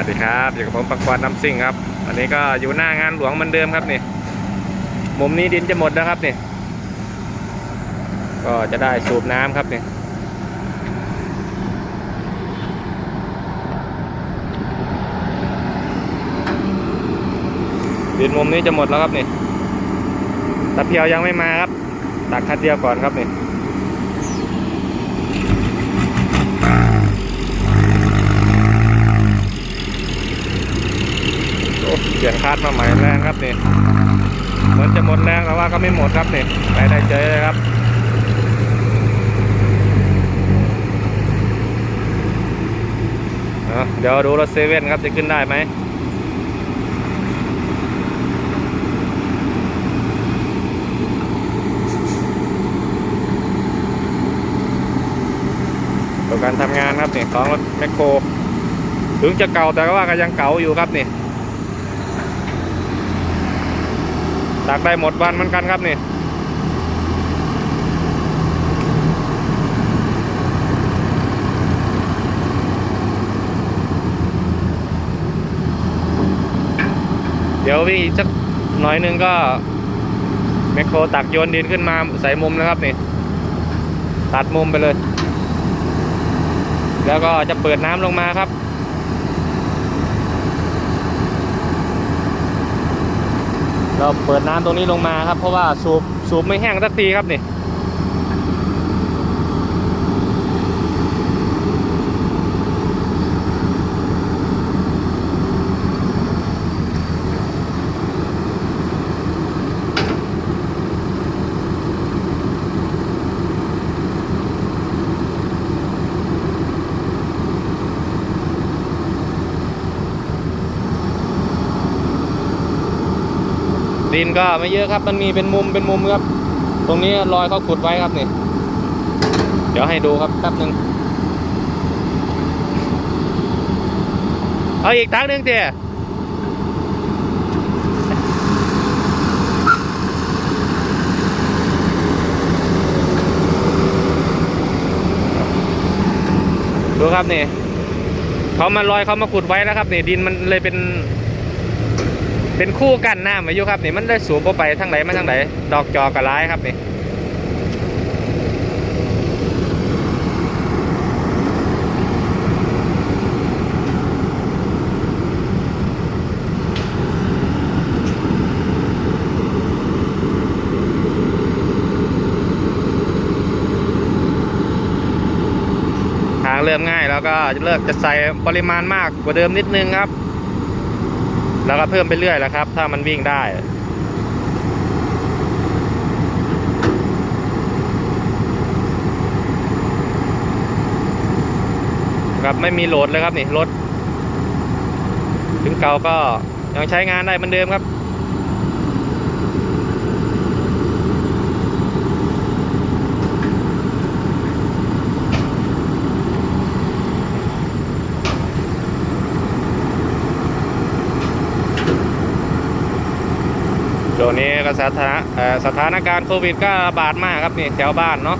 วัสดีครับอยู่กับผมปักกรน้ำซิ่งครับวันนี้ก็อยู่หน้างานหลวงเหมือนเดิมครับนี่มุมนี้ดินจะหมดนะครับนี่ก็จะได้สูบน้ำครับนี่ดินมุมนี้จะหมดแล้วครับนี่ตะเพียวยังไม่มาครับตักคัดเดียวก่อนครับนี่ เปลี่ยนคาดมาใหม่แรงครับนี่เหมือนจะหมดแรงแต่ว่าก็ไม่หมดครับนี่ไปได้เจอเลยครับเดี๋ยวดูรถเซเว่นครับจะขึ้นได้ไหมดูการทำงานครับนี่ของรถแมคโครถึงจะเก่าแต่ว่าก็ยังเก่าอยู่ครับนี่ ตักได้หมดวันเหมือนกันครับนี่เดี๋ยววิ่งอีกสักหน่อยนึงก็แมคโครตักโยนดินขึ้นมาใส่มุมนะครับนี่ ตัดมุมไปเลย แล้วก็จะเปิดน้ำลงมาครับ เราเปิดน้ำตรงนี้ลงมาครับ เพราะว่าสูบสูบไม่แห้งสักทีครับนี่ ดินก็ไม่เยอะครับ มันมีเป็นมุมเป็นมุมครับ ตรงนี้รอยเขาขุดไว้ครับนี่ เดี๋ยวให้ดูครับแป๊บหนึ่งเอาอีกทักหนึ่งเตี๋ยดูครับนี่เขามาลอยเขามาขุดไว้แล้วครับนี่ดินมันเลยเป็น เป็นคู่กันน้ำมาอยู่ครับนี่มันได้สูบเข้าไปทางไหนมาทางไหนดอกจอกระร้ายครับนี่ทางเริ่มง่ายแล้วก็เลิกจะใส่ปริมาณมากกว่าเดิมนิดนึงครับ แล้วก็เพิ่มไปเรื่อยแล้วครับ ถ้ามันวิ่งได้ครับไม่มีโหลดเลยครับนี่รถ ถึงเก่าก็ยังใช้งานได้เหมือนเดิมครับ วงนี้ก็สถานะสถานการณ์โควิดก็บาดมากครับนี่แถวบ้านเนาะ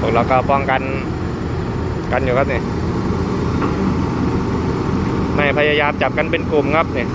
พวกเราก็ป้องกันกันอยู่ครับนี่ไม่พยายามจับกันเป็นกลุ่มครับนี่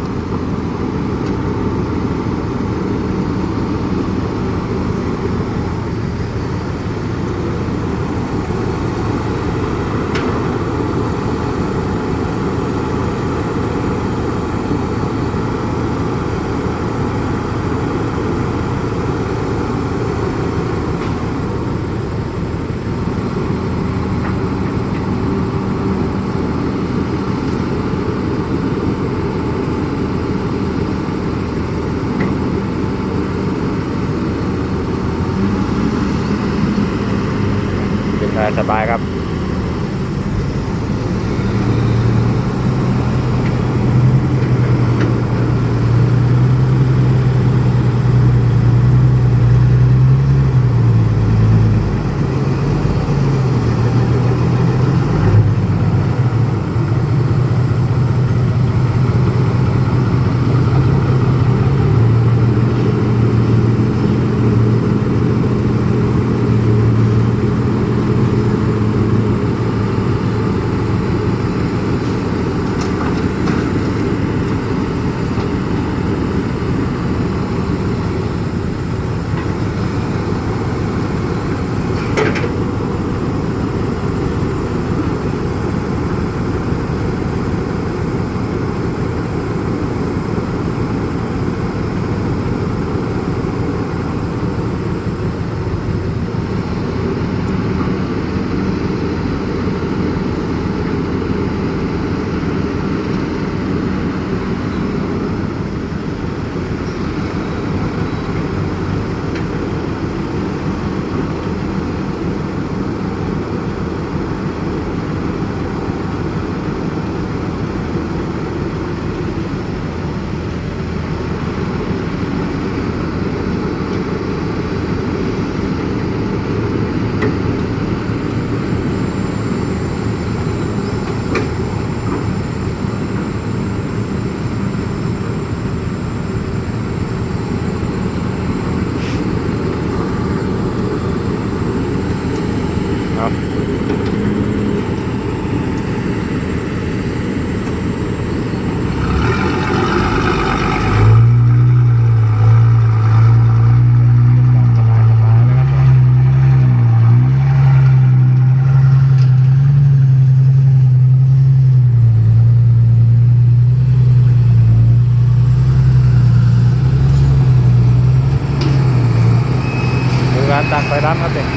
ดำครับเนี่ย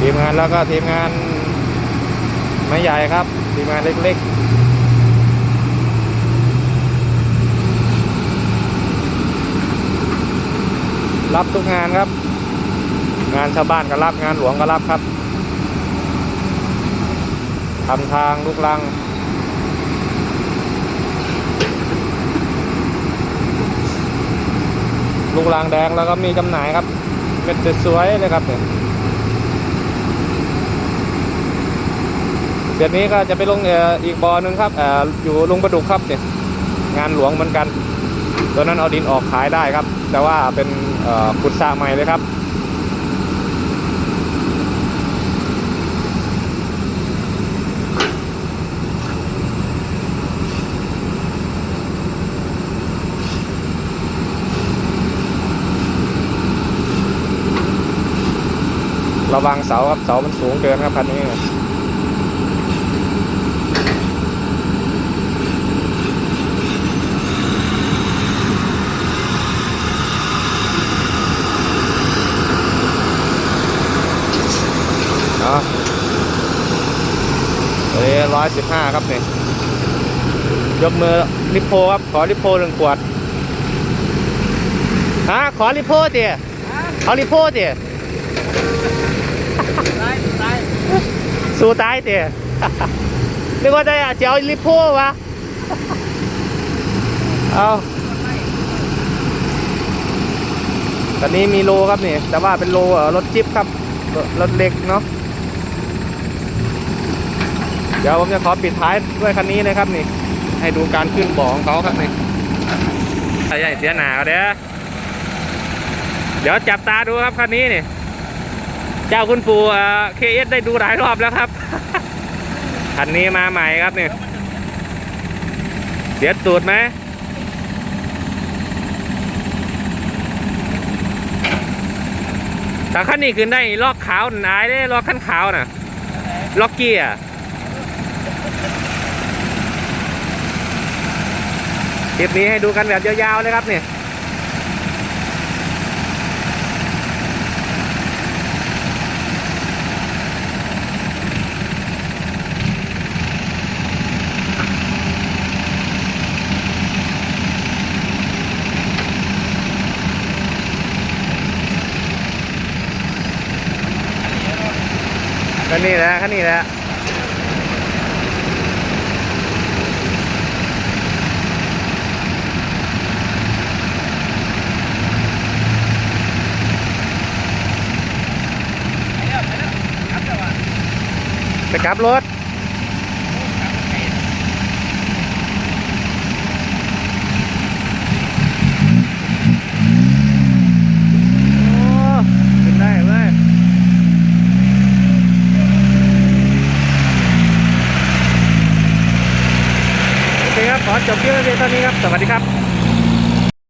ทีมงานแล้วก็ทีมงานไม่ใหญ่ครับ ทีมงานเล็กๆ รับทุกงานครับ งานชาวบ้านก็รับงานหลวงก็รับครับทำทางลูกลัง ลูกลังแดงแล้วก็มีจำหน่ายครับเป็นสวยๆเลยครับเนี่ยเดือนนี้ก็จะไปลงอีกบ่อหนึ่งครับอ่ออยู่ลุงประดุกครับเนี่ยงานหลวงเหมือนกัน ตัวนั้นเอาดินออกขายได้ครับ แต่ว่าเป็นขุดสระใหม่เลยครับ ระวังเสาครับเสามันสูงเกินครับคันนี้ 115 ครับเนี่ยยกมือลิโพครับ ขอลิโพหนึ่งขวดฮะขอลิโพเดี๋ยขอลิโพเดี๋ยสู้ตายเดิไม่ว่าจะจะเอาลิโพวะเอาตอนนี้มีโลครับนี่ แต่ว่าเป็นโลรถจิ๊บครับ รถเล็กเนาะ เดี๋ยวผมจะขอปิดท้ายด้วยคันนี้นะครับนี่ ให้ดูการขึ้นบ่อของเขาครับนี่ใหญ่เสียหนาเด้อเดี๋ยวจับตาดูครับคันนี้นี่ เจ้าคุณปู่เคเอสได้ดูหลายรอบแล้วครับคันนี้มาใหม่ครับนี่เสียตูดไหมแต่คันนี้ขึ้นได้ล็อกขาวหนายได้ล็อกขั้นขาวน่ะ ล็อกเกียร์ คลิปนี้ให้ดูกันแบบยาวๆเลยครับเนี่ยก็นี่แหละก็นี่แหละ กลับรถโอ้ขึ้นได้เว้ยโอเคครับขอจบเพียงเท่านี้ครับ สวัสดีครับ